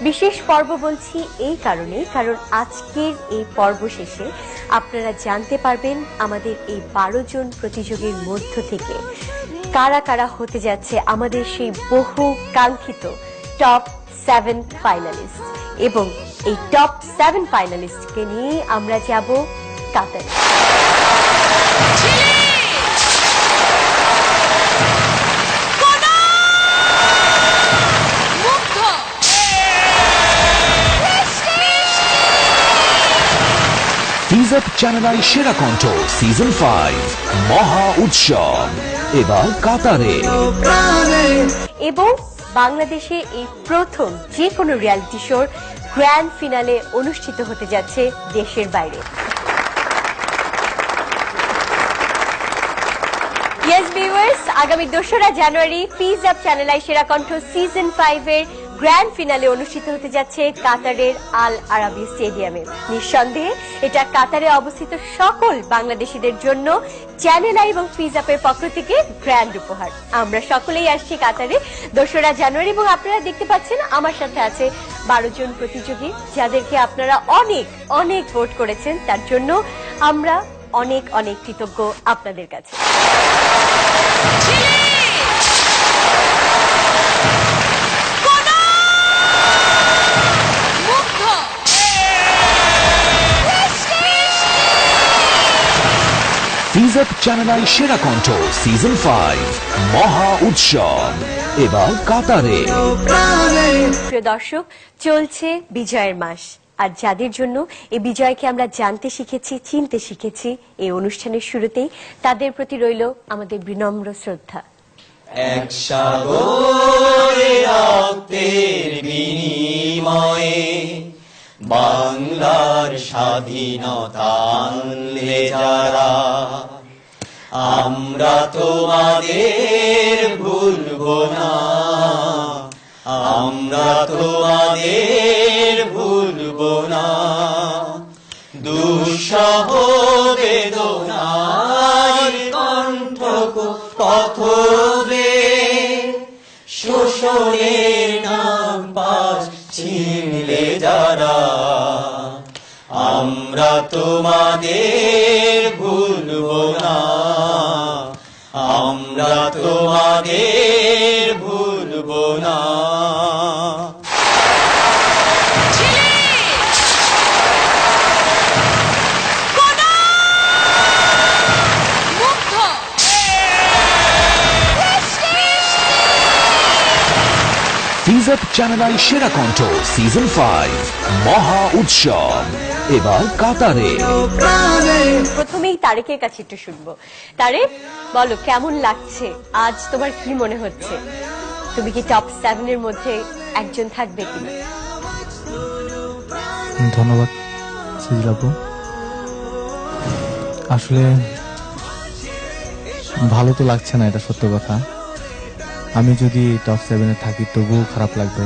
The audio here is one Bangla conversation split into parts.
বিশেষ পর্ব বলছি এই কারণে কারণ আজকের এই পর্ব শেষে আপনারা জানতে পারবেন আমাদের এই বারো জন প্রতিযোগীর মধ্য থেকে কারা কারা হতে যাচ্ছে আমাদের সেই বহু কাঙ্ক্ষিত টপ সেভেন ফাইনালিস্ট এবং এই টপ সেভেন ফাইনালিস্টকে নিয়ে আমরা যাব কাতারে। টিজআপ channel I Sera Kontho season five মহা উৎসব। এবার কাতারে। এবং বাংলাদেশে এই প্রথম যে কোনো রিয়ালিটি শোর গ্র্যান্ড ফিনালে অনুষ্ঠিত হতে যাচ্ছে দেশের বাইরে। ইয়েস ভিউয়ার্স আগামী দোসরা জানুয়ারি fizz up channel I Sera Kontho season five এর গ্র্যান্ড ফিনালে অনুষ্ঠিত হতে যাচ্ছে কাতারের আল আরাবি স্টেডিয়ামে। নিঃসন্দেহে এটা কাতারে অবস্থিত সকল বাংলাদেশিদের জন্য চ্যানেল আই এবং পিজ আপের পক্ষ থেকে গ্র্যান্ড উপহার। আমরা সকলেই আসছি কাতারে। দোসরা জানুয়ারি এবং আপনারা দেখতে পাচ্ছেন আমার সাথে আছে বারো জন প্রতিযোগী যাদেরকে আপনারা অনেক অনেক ভোট করেছেন। তার জন্য আমরা অনেক অনেক কৃতজ্ঞ আপনাদের কাছে। টিজআপ channel I Sera Kontho season five মহা উৎসব। এবার কাতারে। প্রিয় দর্শক চলছে বিজয়ের মাস। আর যাদের জন্য এই বিজয়কে আমরা জানতে শিখেছি চিনতে শিখেছি এই অনুষ্ঠানের শুরুতেই তাদের প্রতি রইল আমাদের বিনম্র শ্রদ্ধা। এক সাগরে রক্তের বিনিময়ে বাংলার স্বাধীনতা আনলে যারা আমরা তোমাদের ভুলব না। আমরা তোমাদের ভুলব না। দুঃসহ বেদনার কণ্ঠ কথবে শোষণের নাম পাশ ছিনলে যারা তোমাদের ভুলব না। আমরা তোমাদের ভুলব না। টিজআপ channel I Sera Kontho season five মহা উৎসব। এবার কাতারে। প্রথমেই তারেকের কাছে একটু শুনব। তারেক বলো কেমন লাগছে? আজ তোমার কি মনে হচ্ছে? তুমি কি টপ সেভেনের মধ্যে একজন থাকবে কিনা? ধন্যবাদ সিজিল আপু। আসলে ভালো তো লাগছে না এটা সত্য কথা। আমি যদি টপ সেভেনে থাকি তবুও খারাপ লাগবে।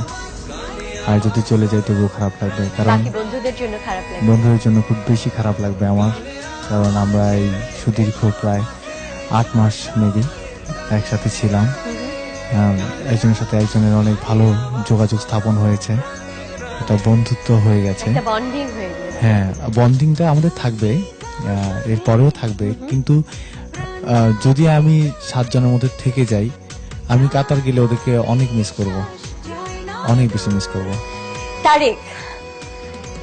আর যদি চলে যাই তবুও খারাপ লাগবে। কারণ বাকি বন্ধুদের জন্য খারাপ লাগে। বন্ধুদের জন্য খুব বেশি খারাপ লাগবে আমার কারণ আমরা এই সুদীর্ঘ প্রায় আট মাস মেবি একসাথে ছিলাম। একজনের সাথে একজনের অনেক ভালো যোগাযোগ স্থাপন হয়েছে। এটা বন্ধুত্ব হয়ে গেছে। হয়ে বন্ডিংটা আমাদের থাকবে এরপরেও থাকবে। কিন্তু যদি আমি সাতজনের মধ্যে থেকে যাই আমি কাতার গেলে ওদেরকে অনেক মিস করব। অনেক বেশি মিস করব। তারেক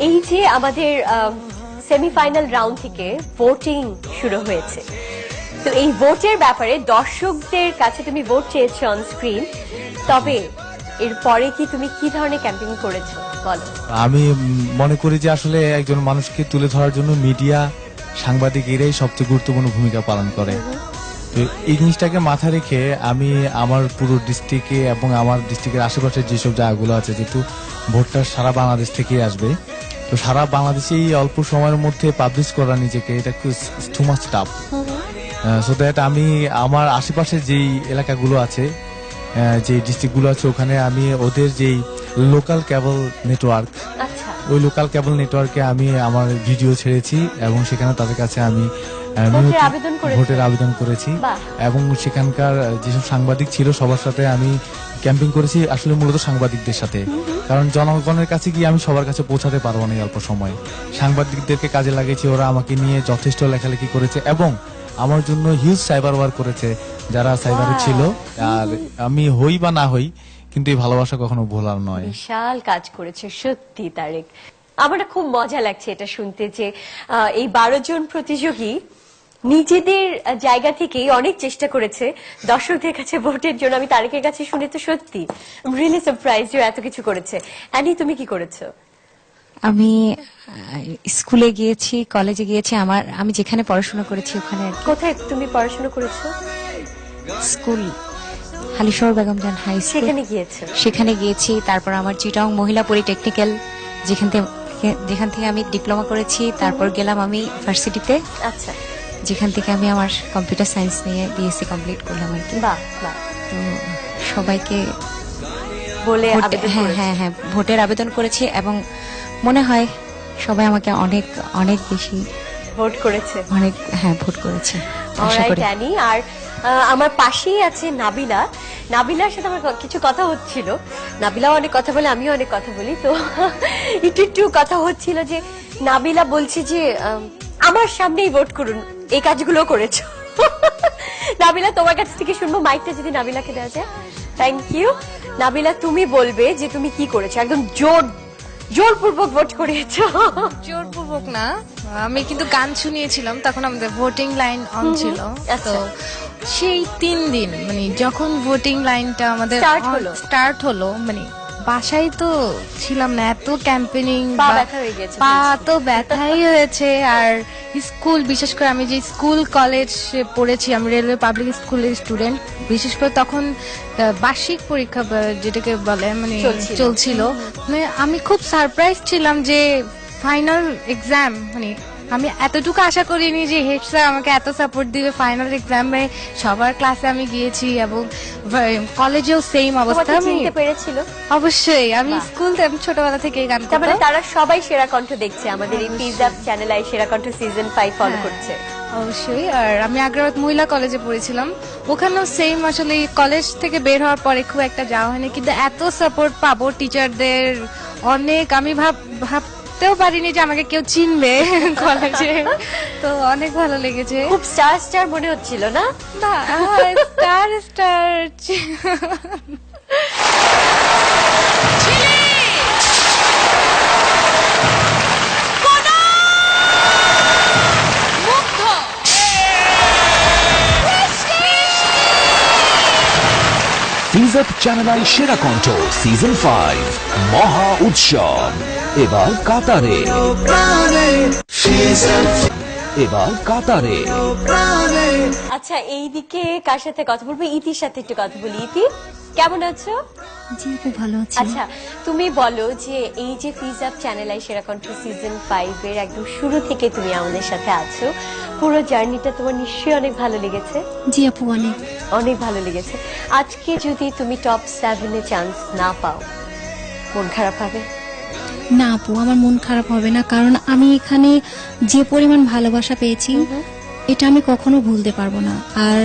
এই যে আমাদের সেমিফাইনাল রাউন্ড থেকে ভোটিং শুরু হয়েছে। তো এই ভোটের ব্যাপারে দর্শকদের কাছে তুমি ভোট চেয়েছো অন স্ক্রিন তবে এরপরে কি তুমি কি ধরনের ক্যাম্পেইন করেছ? বলো। আমি মনে করি যে আসলে একজন মানুষকে তুলে ধরার জন্য মিডিয়া সাংবাদিক এরাই সবচেয়ে গুরুত্বপূর্ণ ভূমিকা পালন করে। তো এই জিনিসটাকে মাথায় রেখে আমি আমার পুরো ডিস্ট্রিক্টে এবং আমার ডিস্ট্রিক্টের আশেপাশের যেসব জায়গাগুলো আছে যেহেতু ভোটটা সারা বাংলাদেশ থেকেই আসবে তো সারা বাংলাদেশে এই অল্প সময়ের মধ্যে পাবলিশ করা নিজেকে এটা too much tough so that আমি আমার আশেপাশে যেই এলাকাগুলো আছে যে ডিস্ট্রিক্টগুলো আছে ওখানে আমি ওদের যেই লোকাল কেবল নেটওয়ার্ক ওই লোকাল কেবল নেটওয়ার্কে আমি আমার ভিডিও ছেড়েছি এবং সেখানে তাদের কাছে আমি করেছ? ভোটের আবেদন করেছি এবং সেখানকার যেসব সাংবাদিক ছিল সবার সাথে আমি ক্যাম্পিং করেছি আসলে মূলত সাংবাদিকদের সাথে। কারণ জনগণের কাছে গিয়ে আমি সবার কাছে পৌঁছাতে পারব না অল্প সময়। সাংবাদিকদেরকে কাজে লাগিয়েছি ওরা আমাকে নিয়ে যথেষ্ট লেখালেখি করেছে এবং আমার জন্য হিউজ সাইবার ওয়ার করেছে যারা সাইবারে ছিল। আর আমি হই বা না হই কিন্তু এই ভালোবাসা কখনো ভোলার নয়। বিশাল কাজ করেছে সত্যি তারেক। আমার খুব মজা লাগছে এটা শুনতে যে এই বারো জন প্রতিযোগী নিজেদের জায়গা থেকেই অনেক চেষ্টা করেছে দর্শকদের কাছে ভোটের জন্য। আমি তারেকের কাছে শুনে তো সত্যি রিয়েলি সারপ্রাইজ যে এত কিছু করেছে। অ্যানি তুমি কি করেছ? আমি স্কুলে গিয়েছি কলেজে গিয়েছি আমার আমি যেখানে পড়াশোনা করেছি ওখানে। কোথায় তুমি পড়াশোনা করেছ? School Halishahar Begumjan high school. সেখানে গিয়েছো? সেখানে গিয়েছি তারপর আমার চিটং মহিলা পলিটেকনিক্যাল যেখান থেকে যেখান থেকে আমি ডিপ্লোমা করেছি তারপর গেলাম আমি ইউনিভার্সিটিতে আচ্ছা। যেখান থেকে আমি আমার কম্পিউটার সায়েন্স নিয়ে বিএসসি কমপ্লিট করলাম আর কি। বাহ বাহ। তো সবাইকে বলে হ্যাঁ হ্যাঁ হ্যাঁ ভোটের আবেদন করেছি এবং মনে হয় সবাই আমাকে অনেক অনেক বেশি ভোট করেছে। অনেক হ্যাঁ ভোট করেছে। আর আমার পাশেই আছে নাবিলা। নাবিলার সাথে আমার কিছু কথা হচ্ছিল। নাবিলাও অনেক কথা বলে আমিও অনেক কথা বলি। তো একটু একটু কথা হচ্ছিল যে নাবিলা বলছে যে আমার সামনেই ভোট করুন। এই কাজগুলো করেছ। নাবিলা তোমার কাছ থেকে শুনব মাইকটা যদি নাবিলাকে দেওয়া যায়। থ্যাংক ইউ নাবিলা তুমি বলবে যে তুমি কি করেছ? একদম জোর জোরপূর্বক ভোট করিয়েছো। জোরপূর্বক না। আমি কিন্তু গান শুনিয়েছিলাম তখন আমাদের ভোটিং লাইন অন ছিল। আচ্ছা। তো সেই তিন দিন মানে যখন ভোটিং লাইনটা আমাদের Start হলো। স্টার্ট হলো মানে বাসায় তো ছিলাম না এত ক্যাম্পেনিং পা তো ব্যথাই হয়েছে আর স্কুল বিশেষ করে আমি যে স্কুল কলেজ পড়েছি আমি রেলওয়ে পাবলিক স্কুলের স্টুডেন্ট বিশেষ করে তখন বার্ষিক পরীক্ষা যেটাকে বলে মানে। চলছিল। মানে আমি খুব সারপ্রাইজ ছিলাম যে ফাইনাল এক্সাম মানে আমি এতটুকু আশা করিনি যে হেড স্যার আমাকে এত সাপোর্ট দিবে। ফাইনাল এক্সামে সবার ক্লাসে আমি গিয়েছি এবং কলেজেও সেম অবস্থা। আমি পেরেছিল? অবশ্যই আমি স্কুল থেকে ছোটবেলা থেকে গান মানে করতাম। তারা সবাই সেরা কণ্ঠ দেখছে আমাদের এই peas up channel I Sera Kontho season five follow. করছে। অবশ্যই। আর আমি আগ্রাবাদ মহিলা কলেজে পড়েছিলাম। ওখানেও সেম আসলে কলেজ থেকে বের হওয়ার পরে খুব একটা যাওয়া হয়নি কিন্তু এত সাপোর্ট পাবো টিচারদের অনেক। আমি ভাব ভাব ভাবতেও পারিনি যে আমাকে কেউ চিনবে কলেজে। তো অনেক ভালো লেগেছে। খুব স্টার স্টার মনে হচ্ছিল না? না star star fizz up channel I Sera Kontho season five মহা উৎসব এবার কাতারে। এবার কাতারে। আচ্ছা এইদিকে কার সাথে কথা বলব? ইতির সাথে একটু কথা বলি। ইতি কেমন আছো? জি খুব ভালো আছি। আচ্ছা তুমি বলো যে এই যে Fizz up channel I Sera Kontho season five এর একদম শুরু থেকে তুমি আমাদের সাথে আছো। পুরো জার্নিটা তোমার নিশ্চয়ই অনেক ভালো লেগেছে। জি আপু অনেক। অনেক ভালো লেগেছে। আজকে যদি তুমি টপ সেভেনে চান্স না পাও মন খারাপ হবে? না আপু আমার মন খারাপ হবে না কারণ আমি এখানে যে পরিমাণ ভালোবাসা পেয়েছি এটা আমি কখনো ভুলতে পারব না। আর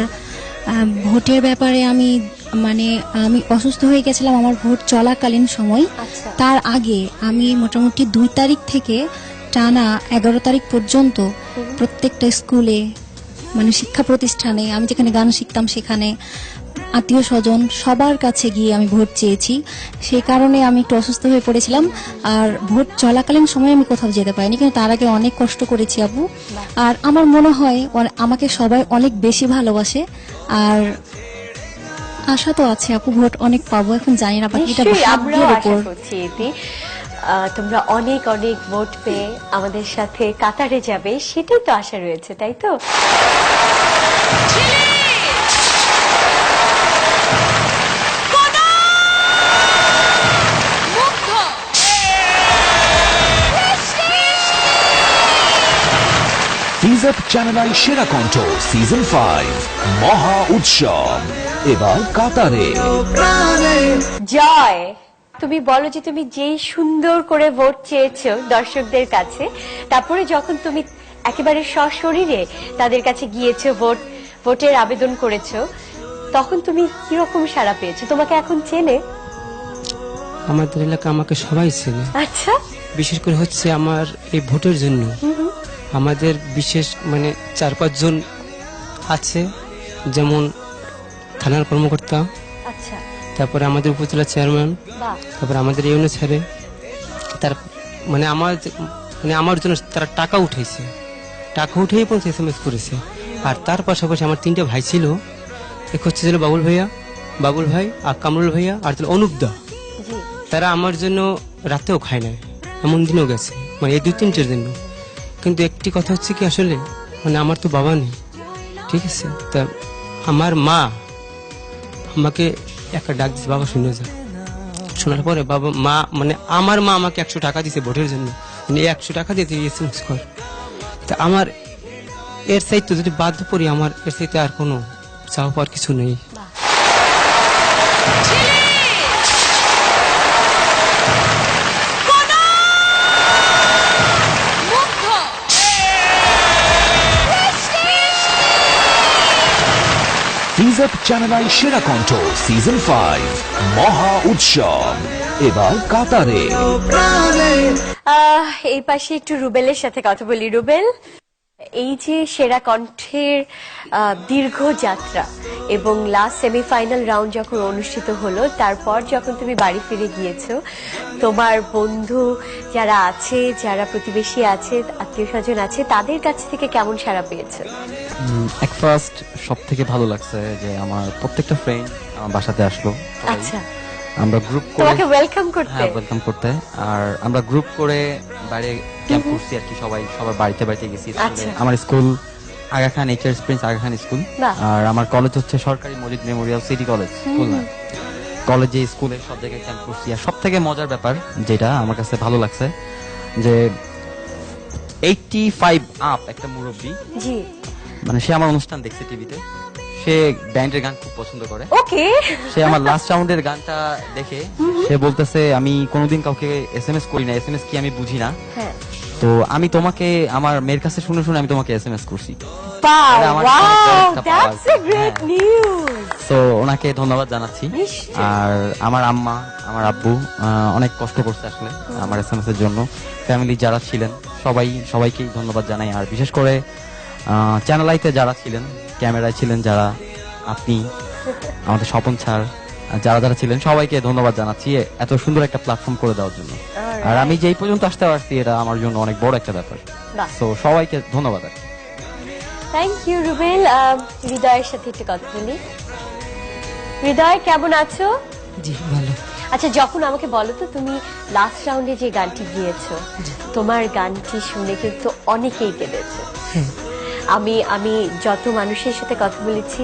ভোটের ব্যাপারে আমি মানে আমি অসুস্থ হয়ে গেছিলাম আমার ভোট চলাকালীন সময়। আচ্ছা। তার আগে আমি মোটামুটি দুই তারিখ থেকে টানা এগারো তারিখ পর্যন্ত প্রত্যেকটা স্কুলে মানে শিক্ষা প্রতিষ্ঠানে আমি যেখানে গান শিখতাম সেখানে আত্মীয় স্বজন সবার কাছে গিয়ে আমি ভোট চেয়েছি। সেই কারণে আমি একটু অসুস্থ হয়ে পড়েছিলাম। আর ভোট চলাকালীন সময় আমি কোথাও যেতে পারিনি কিন্তু তার আগে অনেক কষ্ট করেছি আপু আর আমার মনে হয় আমাকে সবাই অনেক বেশি ভালোবাসে। আর আশা তো আছে আপু ভোট অনেক পাবো এখন জানি না বাকি এটা নিশ্চয়ই ভাগ্যের উপর করছি এটি আহ, তোমরা অনেক অনেক ভোট পেয়ে আমাদের সাথে কাতারে যাবে সেটাই তো আশা রয়েছে তাই তো? ফিজ আপ চ্যানেল সেরা কণ্ঠ সিজন ফাইভ মহা উৎসব। এবার কাতারে। জয়। তুমি বলো যে তুমি যেই সুন্দর করে ভোট চেয়েছো দর্শকদের কাছে তারপরে যখন তুমি একেবারে সশরীরে তাদের কাছে গিয়েছো ভোট ভোটের আবেদন করেছ তখন তুমি কীরকম সাড়া পেয়েছ? তোমাকে এখন চেনে? আমাদের এলাকা আমাকে সবাই চেনে। আচ্ছা। বিশেষ করে হচ্ছে আমার এই ভোটের জন্য। আমাদের বিশেষ মানে চার পাঁচজন আছে যেমন থানার কর্মকর্তা আচ্ছা। তারপরে আমাদের উপজেলা চেয়ারম্যান তারপরে আমাদের ইউনো স্যারে তার মানে আমার মানে আমার জন্য তারা টাকা উঠেছে টাকা উঠেই পৌঁছে এস এম এস করেছে। আর তার পাশাপাশি আমার তিনটে ভাই ছিল এক হচ্ছে ছিল বাবুল ভাইয়া বাবুল ভাই আর কামরুল ভাইয়া আর ছিল অনুপদা তারা আমার জন্য রাতেও খায় না এমন দিনও গেছে মানে এই দুই তিনটের জন্য কিন্তু একটি কথা হচ্ছে কি আসলে মানে আমার তো বাবা নেই, ঠিক আছে? তা আমার মা আমাকে একটা ডাক দিচ্ছে বাবা, শুনে যা। শোনার পরে বাবা, মা মানে আমার মা আমাকে একশো টাকা দিছে ভোটের জন্য। মানে একশো টাকা দিয়ে তুই এসএমএস কর। তা আমার এর সাইতে যদি বাধ্য পড়ি আমার এর সাইতে আর কোনো চাওয়া পাওয়ার কিছু নেই। ফিজ চ্যানেলাই সেরা কণ্ঠ সিজন ফাইভ মহা উৎসব। এবার কাতারে। এই পাশে একটু রুবেলের সাথে কথা বলি। রুবেল? এই যে সেরা কণ্ঠের দীর্ঘ যাত্রা এবং লাস্ট সেমিফাইনাল রাউন্ড যখন অনুষ্ঠিত হলো তারপর যখন তুমি বাড়ি ফিরে গিয়েছো তোমার বন্ধু যারা আছে যারা প্রতিবেশী আছে আত্মীয় স্বজন আছে তাদের কাছ থেকে কেমন সাড়া পেয়েছ? এক ফার্স্ট সব থেকে ভালো লাগছে যে আমার প্রত্যেকটা ফ্রেন্ড আমার বাসাতে আসলো আচ্ছা। আমরা গ্রুপ করে তোমাকে ওয়েলকাম করতে। হ্যাঁ ওয়েলকাম করতে। আর আমরা গ্রুপ করে বাইরে ক্যাম্প করছি আর কি সবাই সবার বাড়িতে বাড়িতে গেছি। আচ্ছা। আমার school Aga Khan HR prince Aga Khan school আর আমার কলেজ হচ্ছে সরকারি Majid memorial city college school না কলেজে স্কুলে সব জায়গায় ক্যাম্প করছি। আর সব থেকে মজার ব্যাপার যেটা আমার কাছে ভালো লাগছে যে এইটটি ফাইভ আপ একটা মুরব্বী জি। মানে সে আমার অনুষ্ঠান দেখছে টিভিতে সে ব্যান্ডের গান খুব পছন্দ করে। ওকে সে আমার লাস্ট রাউন্ডের গানটা দেখে সে বলতেছে আমি কোনোদিন কাউকে এসএমএস করি না এসএমএস কি আমি বুঝি না? হ্যাঁ। তো আমি তোমাকে আমার মেয়ের কাছে শুনে শুনে আমি তোমাকে এসএমএস করছি। গ্রেট হ্যাঁ। তো ওনাকে ধন্যবাদ জানাচ্ছি। আর আমার আম্মা আমার আব্বু অনেক কষ্ট করছে আসলে আমার এসএমএস এর জন্য। ফ্যামিলি যারা ছিলেন সবাই সবাইকেই ধন্যবাদ জানাই। আর বিশেষ করে চ্যানেল আইতে যারা ছিলেন ক্যামেরায় ছিলেন যারা আপনি আমাদের স্বপন স্যার যারা যারা ছিলেন সবাইকে ধন্যবাদ জানাচ্ছি এত সুন্দর একটা প্ল্যাটফর্ম করে দেওয়ার জন্য। আর আমি যেই পর্যন্ত আসতে পারছি এটা আমার জন্য অনেক বড় একটা ব্যাপার। তো সবাইকে ধন্যবাদ আর থ্যাংক ইউ রুবেল হৃদয়ের সাথে একটু কথা বলি। হৃদয় কেমন আছো? জি ভালো। আচ্ছা যখন আমাকে বলো তো তুমি লাস্ট রাউন্ডে যে গানটি গিয়েছো তোমার গানটি শুনে কিন্তু অনেকেই কেঁদেছে। আমি আমি যত মানুষের সাথে কথা বলেছি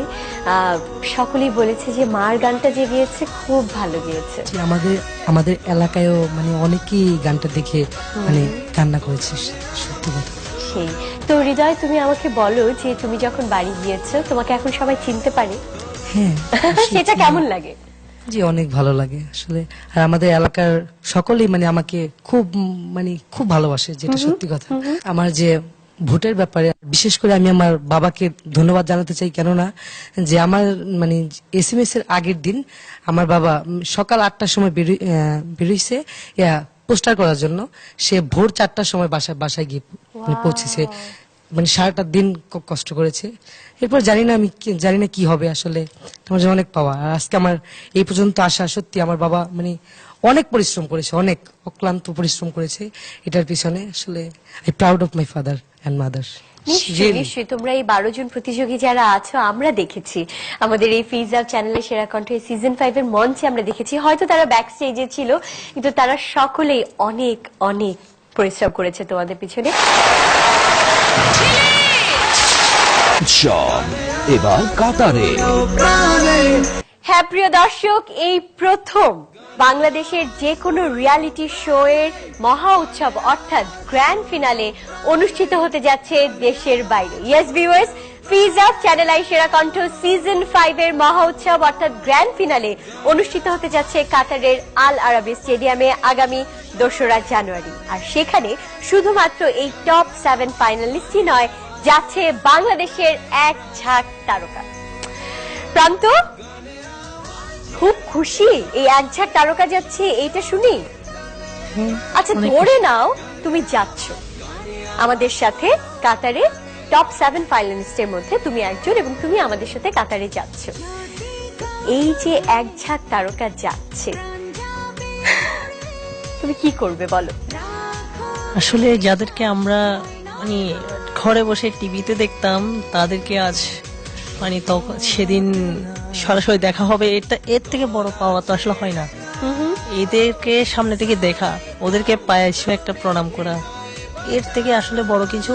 সকলেই বলেছে যে মার গানটা যে গিয়েছে খুব ভালো গিয়েছে। আমাদের আমাদের এলাকায়ও মানে অনেকেই গানটা দেখে মানে কান্না করেছে সত্যি কথা। সেই। তো হৃদয় তুমি আমাকে বলো যে তুমি যখন বাড়ি গিয়েছো তোমাকে এখন সবাই চিনতে পারে? হ্যাঁ সেটা কেমন লাগে? জি অনেক ভালো লাগে আসলে। আর আমাদের এলাকার সকলেই মানে আমাকে খুব মানে খুব ভালোবাসে যেটা সত্যি কথা। আমার যে ভোটের ব্যাপারে বিশেষ করে আমি আমার বাবাকে ধন্যবাদ জানাতে চাই কেননা যে আমার মানে এস এম এস এর আগের দিন আমার বাবা সকাল আটটার সময় বেরোইছে পোস্টার করার জন্য। সে ভোর চারটার সময় বাসায় বাসায় গিয়ে মানে পৌঁছেছে। মানে সারাটা দিন কষ্ট করেছে। এরপর জানি না আমি জানি না কি হবে আসলে। আমার জন্য অনেক পাওয়া। আর আজকে আমার এই পর্যন্ত আসা সত্যি আমার বাবা মানে অনেক পরিশ্রম করেছে অনেক অক্লান্ত পরিশ্রম করেছে এটার পিছনে। আসলে I proud of my father and mother নিশ্চয়ই নিশ্চয়ই। তোমরা এই বারো জন প্রতিযোগী যারা আছো আমরা দেখেছি। আমাদের এই ফিজ আপ চ্যানেলে সেরা কণ্ঠ সিজন ফাইভ এর মঞ্চে আমরা দেখেছি। হয়তো তারা ব্যাক স্টেজে ছিল কিন্তু তারা সকলেই অনেক অনেক পরিশ্রম করেছে তোমাদের পিছনে। এবার কাতারে। হ্যাঁ প্রিয় দর্শক, এই প্রথম বাংলাদেশের যে কোনো রিয়ালিটি শো এর মহা উৎসব, অর্থাৎ গ্র্যান্ড ফিনালে অনুষ্ঠিত হতে যাচ্ছে দেশের বাইরে। Yes viewers fizz up channel I Sera Kontho season five এর মহা উৎসব, অর্থাৎ গ্র্যান্ড ফিনালে অনুষ্ঠিত হতে যাচ্ছে কাতারের আল আরাবি স্টেডিয়ামে আগামী দোসরা জানুয়ারি। আর সেখানে শুধুমাত্র এই টপ সেভেন ফাইনালিস্টই নয়, যাচ্ছে বাংলাদেশের এক ঝাঁক তারকা। প্রান্ত খুব খুশি। এই এক ঝাঁক তারকা যাচ্ছে এইটা শুনি? আচ্ছা ধরে নাও তুমি যাচ্ছ। আমাদের সাথে কাতারে টপ সেভেন ফাইনালিস্টের মধ্যে তুমি একজন এবং তুমি আমাদের সাথে কাতারে যাচ্ছ। এই যে এক ঝাঁক তারকা যাচ্ছে তুমি কি করবে বলো? আসলে যাদেরকে আমরা মানে ঘরে বসে টিভিতে দেখতাম তাদেরকে আজ মানে তখন সেদিন সরাসরি দেখা হবে। এটা এর থেকে বড় পাওয়া তো আসলে হয় না। এদেরকে সামনে থেকে দেখা ওদেরকে পায়ে একটা প্রণাম করা। এর থেকে আসলে বড় কিছু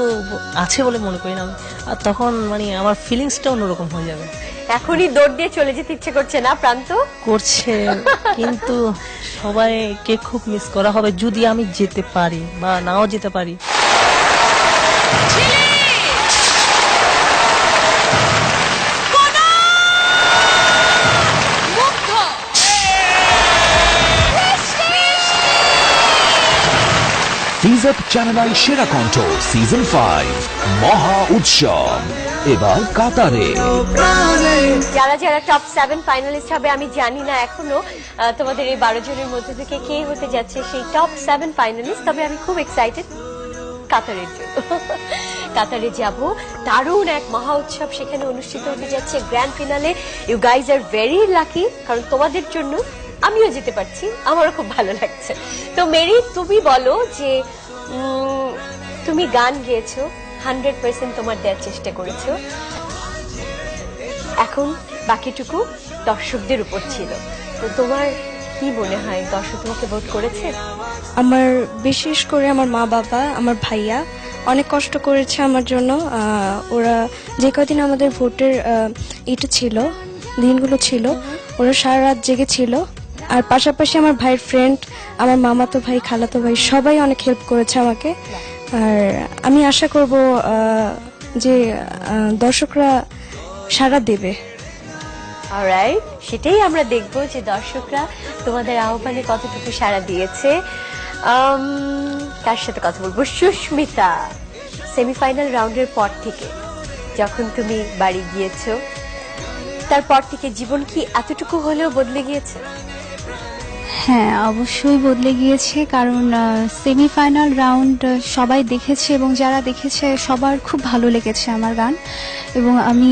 আছে বলে মনে করি না আমি। আর তখন মানে আমার ফিলিংসটা অন্যরকম হয়ে যাবে। এখনই দৌড় দিয়ে চলে যেতে ইচ্ছে করছে না প্রান্ত? করছে কিন্তু সবাইকে খুব মিস করা হবে। যদি আমি যেতে পারি বা নাও যেতে পারি ফিজ আপ চ্যানেল সেরা কণ্ঠ সিজন ফাইভ মহা উৎসব। এবার কাতারে। যারা যারা টপ সেভেন ফাইনালিস্ট হবে, আমি জানি না এখনও তোমাদের এই বারো জনের মধ্যে থেকে কে হতে যাচ্ছে সেই টপ সেভেন ফাইনালিস্ট তবে আমি খুব এক্সাইটেড কাতারের জন্য। কাতারে যাব। দারুণ এক মহা উৎসব সেখানে অনুষ্ঠিত হতে যাচ্ছে grand finale you guys are very lucky কারণ তোমাদের জন্য আমিও যেতে পারছি। আমারও খুব ভালো লাগছে। তো মেরি, তুমি বলো যে তুমি গান গেয়েছো হান্ড্রেড পার্সেন্ট তোমার দেওয়ার চেষ্টা করেছ। এখন বাকিটুকু দর্শকদের উপর ছিল। তো তোমার কি মনে হয়, দর্শক তোমাকে ভোট করেছে? আমার, বিশেষ করে আমার মা বাবা, আমার ভাইয়া, অনেক কষ্ট করেছে আমার জন্য। ওরা যে কদিন আমাদের ভোটের এটা ছিল, দিনগুলো ছিল, ওরা সারা রাত জেগেছিল। আর পাশাপাশি আমার ভাইয়ের ফ্রেন্ড আমার মামাতো ভাই, খালাতো ভাই, সবাই অনেক হেল্প করেছে আমাকে। আর আমি আশা করব যে দর্শকরা সারা দেবে। সেটাই আমরা দেখব যে দর্শকরা তোমাদের আহ্বানে কতটুকু সাড়া দিয়েছে। কার সাথে কথা বলব? সুস্মিতা। সেমিফাইনাল রাউন্ডের পর থেকে যখন তুমি বাড়ি গিয়েছো, তারপর থেকে জীবন কি এতটুকু হলেও বদলে গিয়েছে? হ্যাঁ অবশ্যই বদলে গিয়েছে কারণ সেমিফাইনাল রাউন্ড সবাই দেখেছে এবং যারা দেখেছে সবার খুব ভালো লেগেছে আমার গান। এবং আমি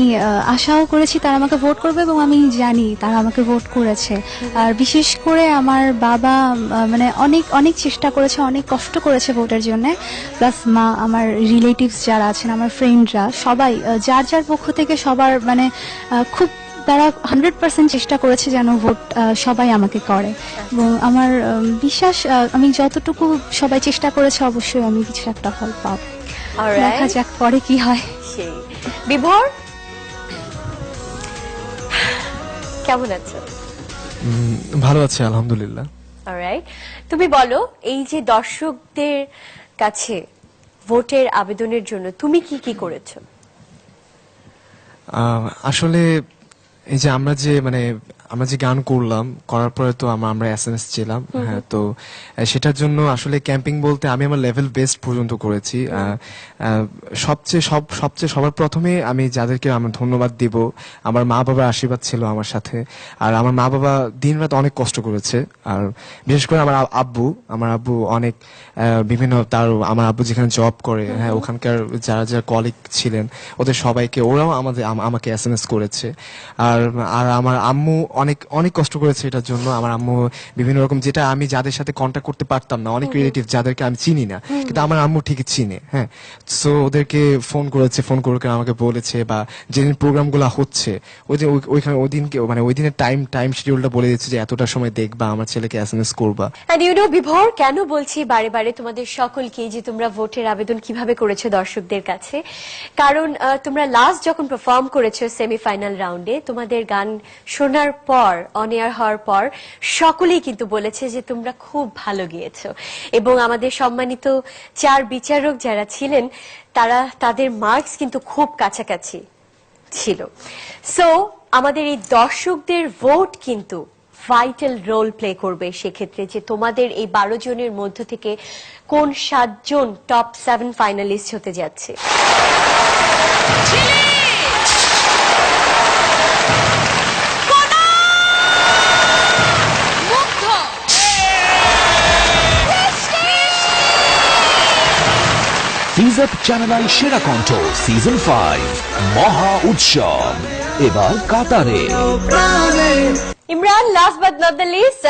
আশাও করেছি তারা আমাকে ভোট করবে এবং আমি জানি তারা আমাকে ভোট করেছে। আর বিশেষ করে আমার বাবা মানে অনেক অনেক চেষ্টা করেছে, অনেক কষ্ট করেছে ভোটের জন্য। প্লাস মা, আমার রিলেটিভস যারা আছেন, আমার ফ্রেন্ডরা সবাই যার যার পক্ষ থেকে সবার মানে খুব তারা হান্ড্রেড পার্সেন্ট চেষ্টা করেছে যেন ভোট সবাই আমাকে করে। এবং আমার বিশ্বাস আমি যতটুকু সবাই চেষ্টা করেছে অবশ্যই আমি কিছু একটা ফল পাবো. দেখা যাক পরে কি হয়। বিভর? কেমন আছো? ভালো আছে আলহামদুলিল্লাহ। অলরাইট তুমি বলো এই যে দর্শকদের কাছে ভোটের আবেদনের জন্য তুমি কি কি করেছ? আহ, আসলে এই যে আমরা যে মানে আমরা যে গান করলাম করার পরে তো আমরা আমরা এস এম এস ছিলাম হ্যাঁ তো সেটার জন্য আসলে ক্যাম্পিং বলতে আমি আমার লেভেল বেস্ট পর্যন্ত করেছি। সবচেয়ে সব সবচেয়ে সবার প্রথমে আমি যাদেরকে আমার ধন্যবাদ দিব আমার মা বাবার আশীর্বাদ ছিল আমার সাথে। আর আমার মা বাবা দিনরাত অনেক কষ্ট করেছে। আর বিশেষ করে আমার আব্বু আমার আব্বু অনেক বিভিন্ন তার আমার আব্বু যেখানে জব করে হ্যাঁ ওখানকার যারা যারা কলিগ ছিলেন ওদের সবাইকে ওরাও আমাদের আমাকে এস এম এস করেছে। আর আর আমার আম্মু অনেক অনেক কষ্ট করেছে এটার জন্য। আমার আম্মু বিভিন্ন রকম যেটা আমি যাদের সাথে কন্ট্যাক্ট করতে পারতাম না অনেক রিলেটিভ যাদেরকে আমি চিনি না কিন্তু আমার আম্মু ঠিকই চিনে হ্যাঁ। সো ওদেরকে ফোন করেছে ফোন করে আমাকে বলেছে বা যেদিন প্রোগ্রামগুলো হচ্ছে ওই যে ওইখানে ওই দিনকে মানে ওই দিনের টাইম টাইম শিডিউলটা বলে দিচ্ছে যে এতটা সময় দেখবা আমার ছেলেকে এস এম এস করবা। অ্যান্ড ইউ নো বিভোর কেন বলছি বারে বারে তোমাদের সকলকে যে তোমরা ভোটের আবেদন কীভাবে করেছ দর্শকদের কাছে? কারণ তোমরা লাস্ট যখন পারফর্ম করেছ সেমিফাইনাল রাউন্ডে তোমাদের গান শোনার পর অন এয়ার হওয়ার পর, সকলেই কিন্তু বলেছে যে তোমরা খুব ভালো গিয়েছো। এবং আমাদের সম্মানিত চার বিচারক যারা ছিলেন, তারা, তাদের মার্কস কিন্তু খুব কাছাকাছি ছিল। সো আমাদের এই দর্শকদের ভোট কিন্তু ভাইটাল রোল প্লে করবে সেক্ষেত্রে যে তোমাদের এই বারো জনের মধ্য থেকে কোন সাতজন টপ সেভেন ফাইনালিস্ট হতে যাচ্ছে। Up channel I Sera Kontho season five মহা উৎসব। এবার কাতারে। Imran last but not the least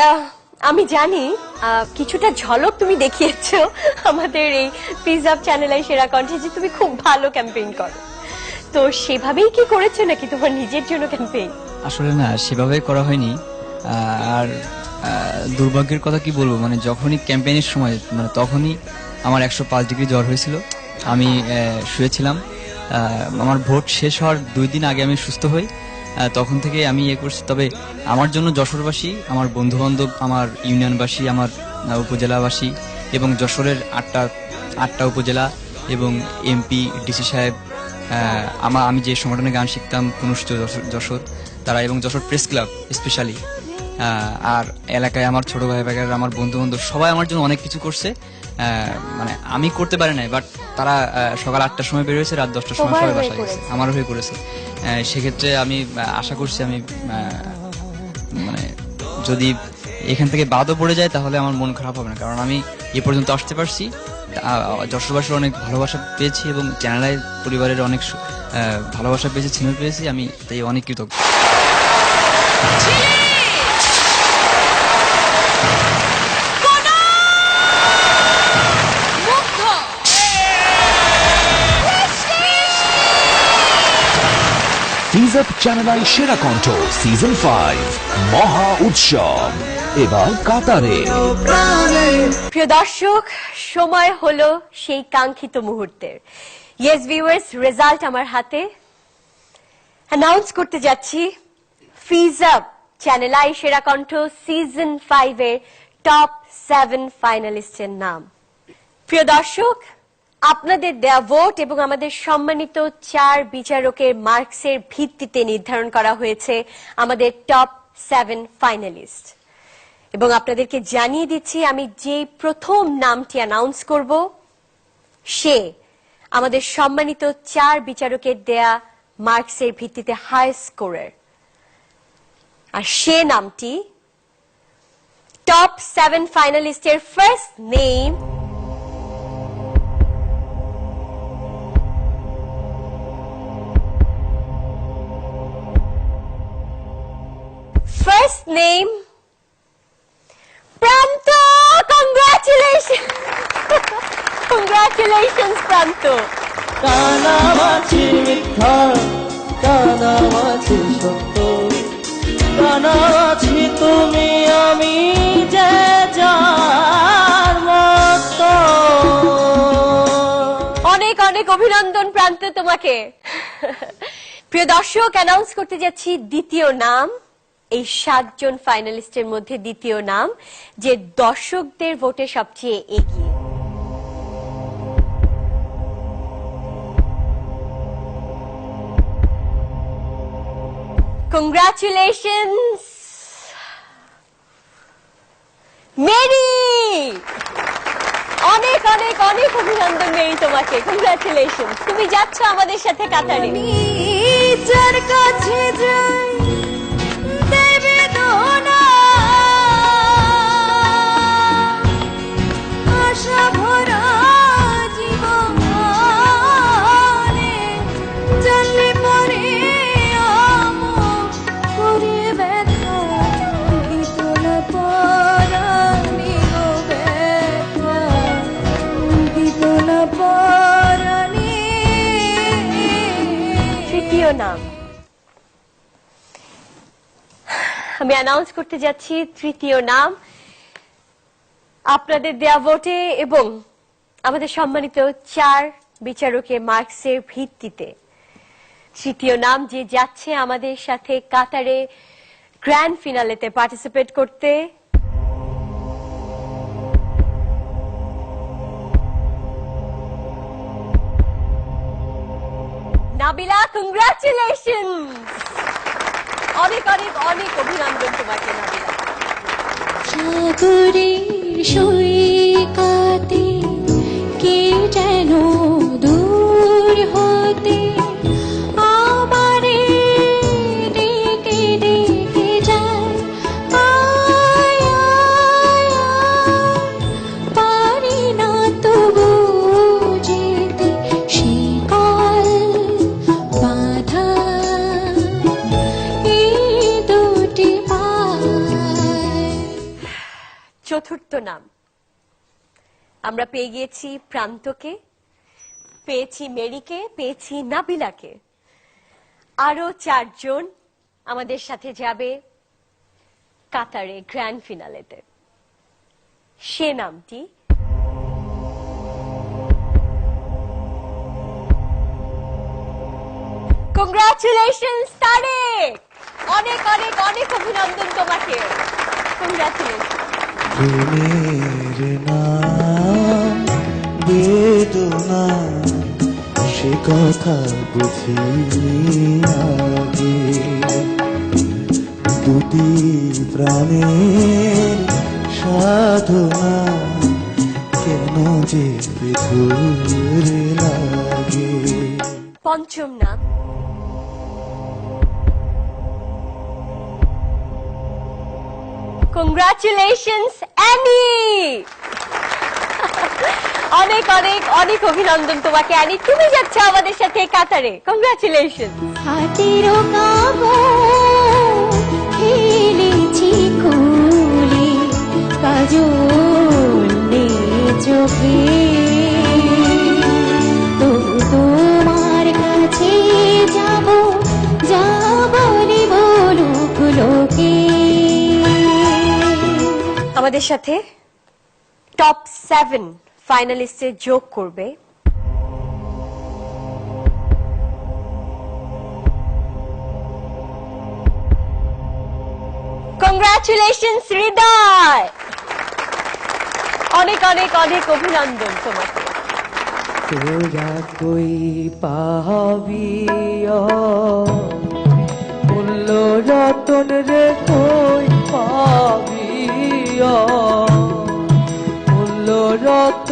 আমি জানি কিছুটা ঝলক তুমি দেখিয়েছো আমাদের এই পিজা চ্যানেলে সেরা কণ্ঠে যে তুমি খুব ভালো ক্যাম্পেইন করো। তো সেভাবেই কি করেছ নাকি তোমার নিজের জন্য ক্যাম্পেইন আসলে না সেভাবে করা হয়নি। আর আহ, দুর্ভাগ্যের কথা কি বলব? মানে যখনই ক্যাম্পেইনের সময় মানে তখনই আমার একশো পাঁচ ডিগ্রি জ্বর হয়েছিল। আমি শুয়েছিলাম। আমার ভোট শেষ হওয়ার দুই দিন আগে আমি সুস্থ হই। তখন থেকে আমি ইয়ে করছি। তবে আমার জন্য যশোরবাসী আমার বন্ধু বান্ধব আমার ইউনিয়নবাসী আমার উপজেলাবাসী এবং যশোরের আটটা আটটা উপজেলা এবং এমপি ডিসি সাহেব আহ, আমা যে সংগঠনে গান শিখতাম পুনশ্চ যশোর তারা এবং যশোর প্রেস ক্লাব স্পেশালি। আর এলাকায় আমার ছোট ভাই ভাইয়ের আমার বন্ধু বান্ধব সবাই আমার জন্য অনেক কিছু করছে। মানে আমি করতে পারি নাই বাট তারা সকাল আটটার সময় বের হয়েছে রাত দশটার সময় সবাই বাসায় গেছে। করেছে। আমার হয়ে করেছে সেক্ষেত্রে আমি আশা করছি আমি মানে যদি এখান থেকে বাদও পড়ে যায় তাহলে আমার মন খারাপ হবে না। কারণ আমি এ পর্যন্ত আসতে পারছি। যশোরবাসীর অনেক ভালোবাসা পেয়েছি এবং চ্যানেলাই পরিবারের অনেক ভালোবাসা পেয়েছি ছিনে পেয়েছি। আমি তাই অনেক কৃতজ্ঞ। ফিজ up channel I Sera Kontho season five মহা উৎসব, এবার কাতারে। প্রিয় দর্শক, সময় হলো সেই কাঙ্ক্ষিত মুহূর্তের। ইয়েস ভিউয়ার্স রেজাল্ট আমার হাতে। অ্যানাউন্স করতে যাচ্ছি ফিজ up channel I Sera Kontho season five এর টপ সেভেন ফাইনালিস্টের নাম। প্রিয় দর্শক আপনাদের দেয়া ভোট এবং আমাদের সম্মানিত চার বিচারকের মার্কসের ভিত্তিতে নির্ধারণ করা হয়েছে আমাদের টপ সেভেন ফাইনালিস্ট। এবং আপনাদেরকে জানিয়ে দিচ্ছি, আমি যে প্রথম নামটি অ্যানাউন্স করব, সে আমাদের সম্মানিত চার বিচারকের দেয়া মার্কসের ভিত্তিতে হাই স্কোরার আর সে নামটি টপ সেভেন ফাইনালিস্টের ফার্স্ট নেম কানামাছি মিথ্যা কানামাছি সত্য। কানামাছি তুমি আমি যে যার মতো। অনেক অনেক অভিনন্দন প্রান্ত তোমাকে। প্রিয় দর্শক অ্যানাউন্স করতে যাচ্ছি দ্বিতীয় নাম। এই সাতজন ফাইনালিস্টের মধ্যে দ্বিতীয় নাম, যে দর্শকদের ভোটে সবচেয়ে এগিয়ে। কংগ্রাচুলেশনস মেরি অনেক অনেক অনেক অভিনন্দন মেরি তোমাকে। কংগ্রাচুলেশন তুমি যাচ্ছ আমাদের সাথে কাতারে। যাই নাম আমি অ্যানাউন্স করতে যাচ্ছি তৃতীয় নাম। আপনাদের দেয়া ভোটে এবং আমাদের সম্মানিত চার বিচারকের মার্কসের ভিত্তিতে তৃতীয় নাম যে যাচ্ছে আমাদের সাথে কাতারে গ্র্যান্ড ফিনালেতে পার্টিসিপেট করতে। নাবিলা কংগ্রাচুলেশন অনেক অনেক অনেক অভিনন্দন তোমাকে, নাবিলা। সাগরের সৈকতে চতুর্থ নাম। আমরা পেয়ে গিয়েছি প্রান্তকে, পেয়েছি মেরিকে, পেয়েছি নাবিলাকে। আরও চারজন আমাদের সাথে যাবে কাতারে গ্র্যান্ড ফিনালেতে। সে নামটি কংগ্রাচুলেশন তারেক! অনেক অনেক অনেক অভিনন্দন তোমাকে। কংগ্রাচুলেশন প্রেমের নাম, বেদনা, সে কথা বুঝিনি আগে। দুটি প্রাণের সাধনা, কেন যে বিধুর লাগে? পঞ্চম নাম। কংগ্রাচুলেশনস অ্যানি অনেক অনেক অনেক অভিনন্দন তোমাকে অ্যানি তুমি যাচ্ছ আমাদের সাথে কাতারে। কংগ্রাচুলেশন হাতেরও নেই চোখে। আমাদের সাথে টপ সেভেন ফাইনালিস্টে যোগ করবে। কংগ্রাচুলেশনস হৃদয়! অনেক অনেক অনেক অভিনন্দন তোমাকে। তোরা কই পাবিয়া মূল্য রতন রে কই পাবিয়া মূল্য রত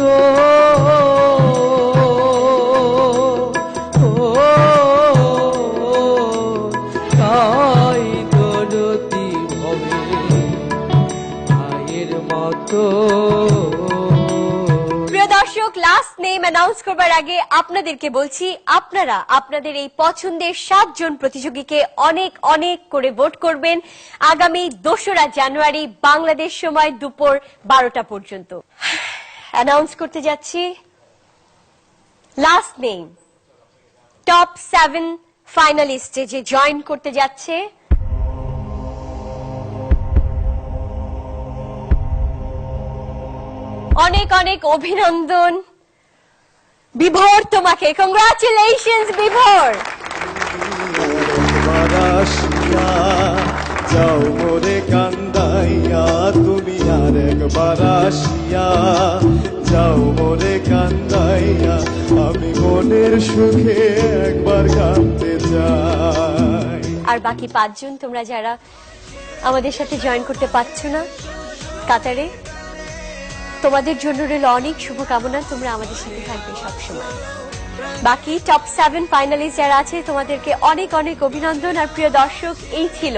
অ্যানাউন্স করবার আগে আপনাদেরকে বলছি, আপনারা আপনাদের এই পছন্দের সাতজন প্রতিযোগীকে অনেক অনেক করে ভোট করবেন আগামী দোসরা জানুয়ারি বাংলাদেশ সময় দুপুর বারোটা পর্যন্ত। অ্যানাউন্স করতে যাচ্ছি। লাস্ট নেম টপ সেভেন ফাইনালিস্টে যে জয়েন করতে যাচ্ছে। অনেক অনেক অভিনন্দন। বিভোর তোমাকে। কংগ্রাচুলেশনস বিভোর! যাও মোরে কান্দাইয়া তুমি আর একবার আসিয়া যাও মোরে কান্দাইয়া আমি মনের সুখে একবার কাঁদতে চাই আর বাকি পাঁচজন তোমরা যারা আমাদের সাথে জয়েন করতে পারছ না, কাতারে তোমাদের জন্য রইল অনেক শুভকামনা, তোমরা আমাদের সাথে থাকবে সবসময়। বাকি টপ সেভেন ফাইনালিস্ট যারা আছে, তোমাদেরকে অনেক অনেক অভিনন্দন। আর প্রিয় দর্শক, এই ছিল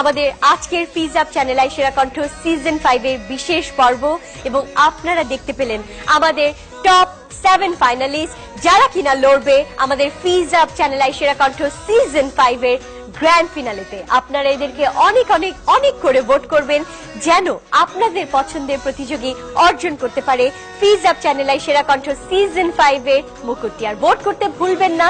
আমাদের আজকের ফিজ up channel I Sera Kontho season five এর বিশেষ পর্ব। এবং আপনারা দেখতে পেলেন আমাদের টপ সেভেন ফাইনালিস্ট যারা কিনা লড়বে আমাদের ফিজ up channel I Sera Kontho season five এর গ্র্যান্ড ফিনালেতে আপনারা এদেরকে অনেক অনেক অনেক করে ভোট করবেন যেন আপনাদের পছন্দের প্রতিযোগী অর্জন করতে পারে ফিজ আপ চ্যানেল সেরা কণ্ঠ সিজন ফাইভ এর মুকুটি। আর ভোট করতে ভুলবেন না।